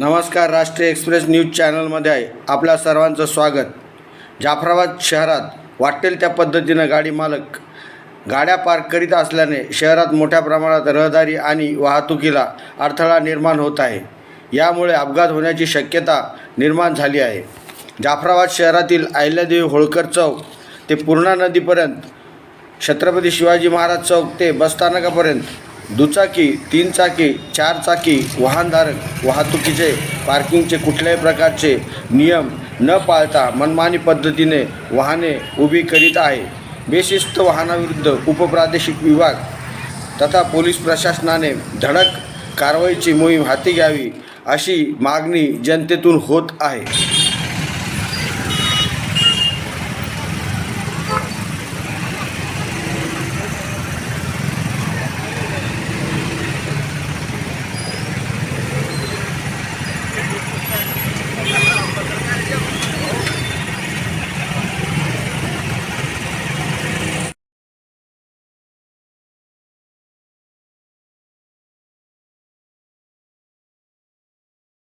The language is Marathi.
नमस्कार राष्ट्रीय एक्सप्रेस न्यूज चॅनलमध्ये आहे. आपल्या सर्वांचं स्वागत. जाफराबाद शहरात वाटेल त्या पद्धतीनं गाडी मालक गाड्या पार्क करीत असल्याने शहरात मोठ्या प्रमाणात रहदारी आणि वाहतुकीला अडथळा निर्माण होत आहे. यामुळे अपघात होण्याची शक्यता निर्माण झाली आहे. जाफराबाद शहरातील अहिल्यादेवी होळकर चौक ते पूर्णा नदीपर्यंत छत्रपती शिवाजी महाराज चौक ते बसस्थानकापर्यंत दुचाकी तीन चाकी चार चाकी वाहनधारक वाहतुकीचे पार्किंगचे कुठल्याही प्रकारचे नियम न पाळता मनमानी पद्धतीने वाहने उभी करीत आहे. बेशिस्त वाहनाविरुद्ध उपप्रादेशिक विभाग तथा पोलीस प्रशासनाने धडक कारवाईची मोहीम हाती घ्यावी अशी मागणी जनतेतून होत आहे.